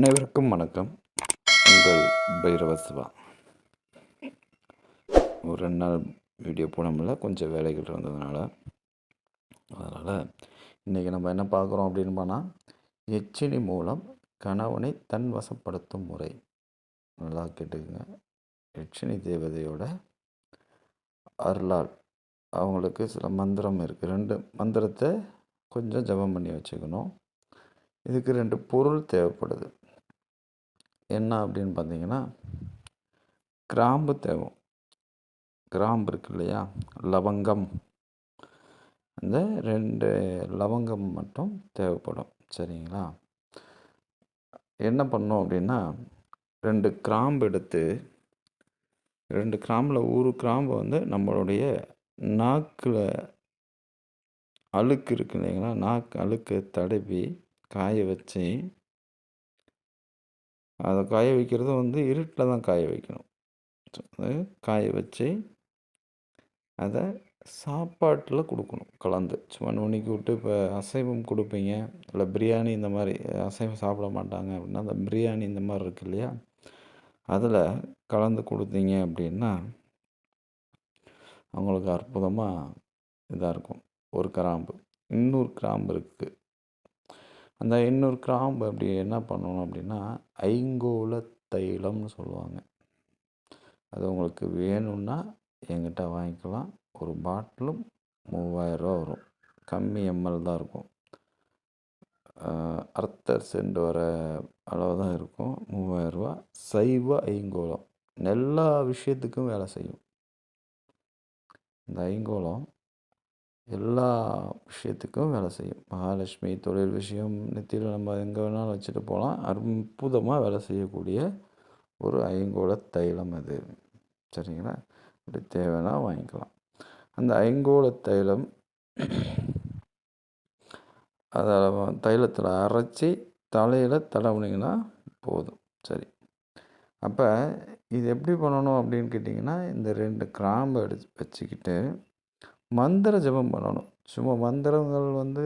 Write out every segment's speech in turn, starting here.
அனைவருக்கும் வணக்கம். உங்கள் பைரவ சிவா. ஒரு ரெண்டு நாள் வீடியோ போட முடியல கொஞ்சம் வேலைகள் இருந்ததுனால. அதனால் இன்றைக்கி நம்ம என்ன பார்க்குறோம் அப்படின்னு போனால் எச்சினி மூலம் கணவனை தன் வசப்படுத்தும் முறை. நல்லா கேட்டுக்குங்க. எச்சினி தேவதையோட அருளால் அவங்களுக்கு சில மந்திரம் இருக்குது ரெண்டு மந்திரத்தை கொஞ்சம் ஜபம் பண்ணி வச்சுக்கணும். இதுக்கு ரெண்டு பொருள் தேவைப்படுது. என்ன அப்படின்னு பார்த்தீங்கன்னா கிராம்பு தேவை கிராம்பு இருக்கு இல்லையா? லவங்கம். அந்த ரெண்டு லவங்கம் மட்டும் தேவைப்படும். சரிங்களா? என்ன பண்ணோம் அப்படின்னா ரெண்டு கிராம்பு எடுத்து ரெண்டு கிராம்பில் ஒரு கிராம்பு வந்து நம்மளுடைய நாக்கில் அழுக்கு இருக்கு இல்லைங்களா? நாக்கு அழுக்கு தடவி காய வச்சு அதை காய வைக்கிறது வந்து இருட்டில் தான் காய வைக்கணும். காய வச்சு அதை சாப்பாட்டில் கொடுக்கணும் கலந்து. சும்மா நுணுக்கி விட்டு இப்போ அசைவம் கொடுப்பீங்க இல்லை பிரியாணி இந்த மாதிரி அசைவம் சாப்பிட மாட்டாங்க அப்படின்னா அந்த பிரியாணி இந்த மாதிரி இருக்கு இல்லையா? அதில் கலந்து கொடுத்தீங்க அப்படின்னா அவங்களுக்கு அற்புதமாக இதாக இருக்கும். ஒரு கிராம்பு இன்னொரு கிராம்பு இருக்குது அந்த இன்னொரு கிராம்பு அப்படி என்ன பண்ணணும் அப்படின்னா ஐங்கோல தைலம்னு சொல்லுவாங்க. அது உங்களுக்கு வேணும்னா என்கிட்ட வாங்கிக்கலாம். ஒரு பாட்டிலும் மூவாயிரரூவா வரும். கம்மி எம்எல் தான் இருக்கும். அர்த்தர் சென்ட் வர அளவு தான் இருக்கும். மூவாயிரரூவா சைவ ஐங்கோலம் எல்லா விஷயத்துக்கும் வேலை செய்யும். இந்த ஐங்கோலம் எல்லா விஷயத்துக்கும் வேலை செய்யும். மகாலட்சுமி தொழில் விஷயம் நெத்தியில் நம்ம எங்கே வேணாலும் வச்சுட்டு போகலாம். அற்புதமாக வேலை செய்யக்கூடிய ஒரு ஐங்கோல தைலம் அது. சரிங்களா? அப்படி தேவைன்னா வாங்கிக்கலாம். அந்த ஐங்கோல தைலம் அதை தைலத்தில் அரைச்சி தலையில் தடவுனீங்கன்னா போதும். சரி. அப்போ இது எப்படி பண்ணணும் அப்படின்னு கேட்டிங்கன்னா இந்த ரெண்டு கிராம்பு எடுத்து வச்சுக்கிட்டு மந்திர ஜெபம் பண்ணணும். சும்மா மந்திரங்கள் வந்து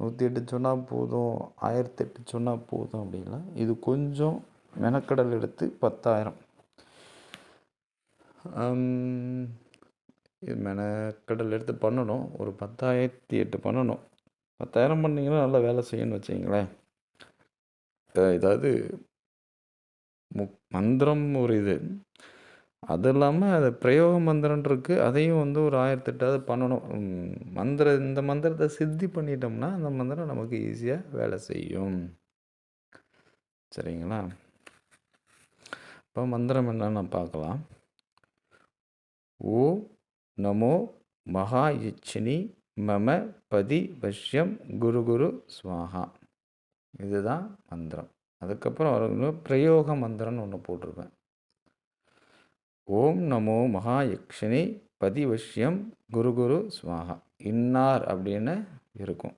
நூற்றி எட்டு சொன்னால் போதும் ஆயிரத்தெட்டு சொன்னால் போதும் அப்படின்லாம் இது கொஞ்சம் மெனக்கடல் எடுத்து பத்தாயிரம். இது மெனக்கடல் எடுத்து பண்ணணும். ஒரு பத்தாயிரத்தி எட்டு பண்ணணும். பத்தாயிரம் பண்ணிங்கன்னா நல்லா வேலை செய்யணும்னு வச்சிங்களேன் ஏதாவது மு மந்திரம் ஒரு இது. அது இல்லாமல் அது பிரயோக மந்திரன் இருக்குது அதையும் வந்து ஒரு ஆயிரத்தெட்டாவது பண்ணணும். மந்திர இந்த மந்திரத்தை சித்தி பண்ணிட்டோம்னா அந்த மந்திரம் நமக்கு ஈஸியாக வேலை செய்யும். சரிங்களா? இப்போ மந்திரம் என்னன்னு பார்க்கலாம். ஓ நமோ மகா இச்சினி மம பதி வஷ்யம் குரு குரு ஸ்வாஹா இதுதான் மந்திரம். அதுக்கப்புறம் பிரயோக மந்திரம்னு ஒன்று போட்டிருப்பேன். ஓம் நமோ மகா யக்ஷினி பதிவஷ்யம் குரு குரு சுவாகா இன்னார் அப்படின்னு இருக்கும்.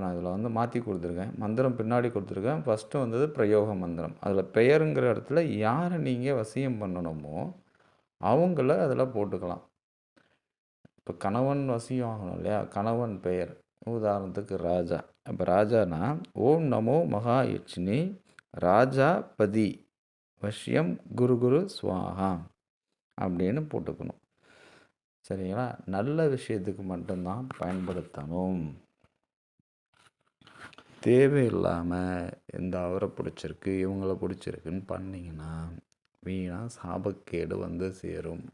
நான் இதில் வந்து மாற்றி கொடுத்துருக்கேன். மந்திரம் பின்னாடி கொடுத்துருக்கேன். ஃபஸ்ட்டு வந்தது பிரயோக மந்திரம். அதில் பெயருங்கிற இடத்துல யாரை நீங்கள் வசியம் பண்ணணுமோ அவங்கள அதில் போட்டுக்கலாம். இப்போ கணவன் வசியம் ஆகணும் இல்லையா? கணவன் பெயர். உதாரணத்துக்கு ராஜா. இப்போ ராஜானா ஓம் நமோ மகா யட்சினி ராஜா பதி வஷ்யம் குரு குரு சுவாகா அப்படின்னு போட்டுக்கணும். சரிங்களா? நல்ல விஷயத்துக்கு மட்டும்தான் பயன்படுத்தணும். தேவையில்லாமல் இந்த அவரை பிடிச்சிருக்கு இவங்கள பிடிச்சிருக்குன்னு பண்ணிங்கன்னா வீணாக சாபக்கேடு வந்து சேரும்.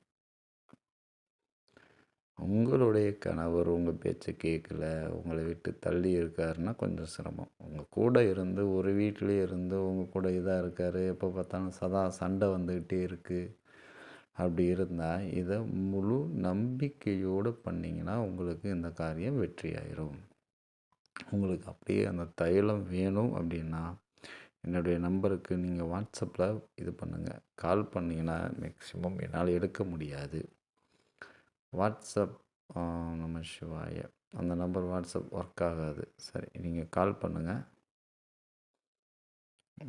உங்களுடைய கணவர் உங்கள் பேச்சை கேட்கல உங்களை விட்டு தள்ளி இருக்காருன்னா கொஞ்சம் சிரமம். உங்கள் கூட இருந்து ஒரு வீட்டிலே இருந்து உங்கள் கூட இதாக இருக்கார் எப்போ பார்த்தாலும் சதா சண்டை வந்துக்கிட்டே இருக்குது அப்படி இருந்தால் இதை முழு நம்பிக்கையோடு பண்ணிங்கன்னா உங்களுக்கு இந்த காரியம் வெற்றியாயிரும். உங்களுக்கு அப்படியே அந்த தைலம் வேணும் அப்படின்னா என்னுடைய நம்பருக்கு நீங்கள் வாட்ஸ்அப்பில் இது பண்ணுங்கள் கால் பண்ணிங்கன்னா மேக்ஸிமம் என்னால் எடுக்க முடியாது. வாட்ஸ்அப் நம்ம சிவாய. அந்த நம்பர் வாட்ஸ்அப் ஒர்க் ஆகாது. சரி நீங்கள் கால் பண்ணுங்கள்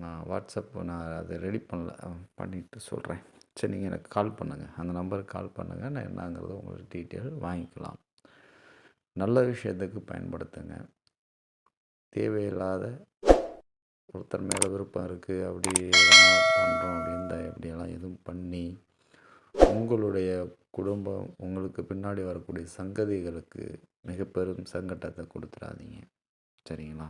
நான் வாட்ஸ்அப் நான் அதை ரெடி பண்ணல பண்ணிவிட்டு சொல்கிறேன் சரி நீங்கள் எனக்கு கால் பண்ணுங்கள் அந்த நம்பருக்கு கால் பண்ணுங்கள் நான் என்னங்கிறத உங்களுக்கு டீட்டெயில் வாங்கிக்கலாம். நல்ல விஷயத்துக்கு பயன்படுத்துங்க. தேவையில்லாத ஒருத்தர் மேலே விருப்பம் இருக்குது அப்படி எதனா பண்ணுறோம் அப்படின்னு இப்படியெல்லாம் எதுவும் பண்ணி உங்களுடைய குடும்பம் உங்களுக்கு பின்னாடி வரக்கூடிய சங்கதிகளுக்கு மிக பெரும் சங்கடத்தை கொடுத்துடாதீங்க. சரிங்களா?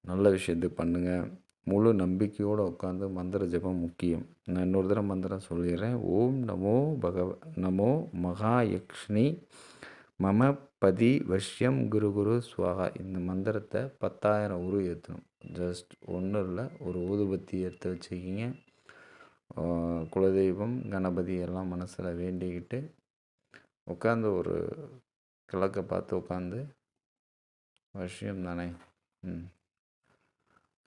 நல்ல விஷயத்தை பண்ணுங்கள் முழு நம்பிக்கையோடு உட்காந்து மந்திர ஜபம் முக்கியம். நான் இன்னொரு தடவை மந்திரம் சொல்லிடுறேன். ஓம் நமோ பகவ நமோ மகாயக்ஷ்ணி மம பதி வஷ்யம் குரு குரு சுவாகா. இந்த மந்திரத்தை பத்தாயிரம் உரு ஏற்றணும் ஜஸ்ட் ஒன்றும் இல்லை ஒரு ஊதுபத்தி எடுத்து வச்சுக்கிங்க. குலதெய்வம் கணபதி எல்லாம் மனசில் வேண்டிக்கிட்டு உட்காந்து ஒரு கிழக்கை பார்த்து உட்காந்து விஷயம் தானே? ம்.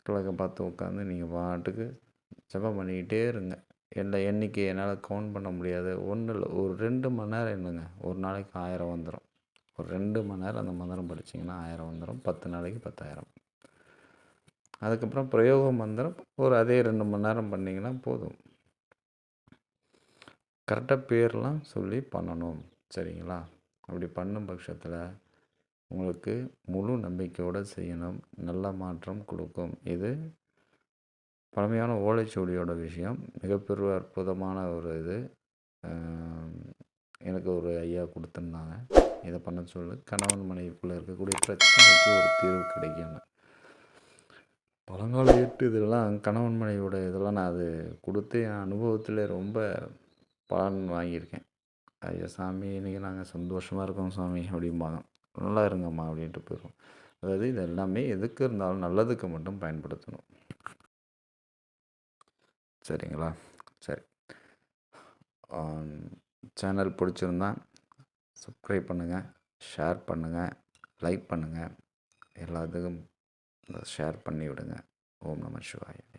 கிழக்க பார்த்து உட்காந்து நீங்கள் பாட்டுக்கு ஜபம் பண்ணிக்கிட்டே இருங்க. இல்லை எண்ணிக்கை என்னால் கவுண்ட் பண்ண முடியாது. ஒன்றும் இல்லை ஒரு ரெண்டு மணி நேரம் என்னங்க? ஒரு நாளைக்கு ஆயிரம் வந்துடும் ஒரு ரெண்டு மணி நேரம் அந்த மந்திரம் படிச்சிங்கன்னா ஆயிரம் வந்துடும் பத்து நாளைக்கு பத்தாயிரம். அதுக்கப்புறம் பிரயோக மந்திரம் ஒரு அதே ரெண்டு மணி நேரம் பண்ணிங்கன்னா போதும். கரெக்டாக பேர்லாம் சொல்லி பண்ணணும். சரிங்களா? அப்படி பண்ணும் பட்சத்தில் உங்களுக்கு முழு நம்பிக்கையோடு செய்யணும். நல்ல மாற்றம் கொடுக்கும். இது பழமையான ஓலைச்சுவடியோட விஷயம். மிகப்பெரிய அற்புதமான ஒரு இது. எனக்கு ஒரு ஐயா கொடுத்துருந்தாங்க. இதை பண்ண சொல்லு. கணவன் மனைவிக்குள்ளே இருக்கக்கூடிய பிரச்சனைக்கு ஒரு தீர்வு கிடைக்கும் பழங்கால ஏற்று இதெல்லாம் கணவன் மனைவியோட இதெல்லாம் நான் அது கொடுத்து என் அனுபவத்தில் ரொம்ப பலன் வாங்கியிருக்கேன். ஐயா சாமி இன்றைக்கி நாங்கள் சந்தோஷமாக இருக்கோம் சாமி அப்படிம்பாங்க. நல்லா இருங்கம்மா அப்படின்ட்டு போயிடுவோம். அதாவது இது எல்லாமே எதுக்கு இருந்தாலும் நல்லதுக்கு மட்டும் பயன்படுத்தணும். சரிங்களா? சரி. சேனல் பிடிச்சிருந்தா சப்ஸ்கிரைப் பண்ணுங்கள் ஷேர் பண்ணுங்கள் லைக் பண்ணுங்கள் எல்லாத்துக்கும் ஷேர் பண்ணி விடுங்க ஓம் நம சிவாயம்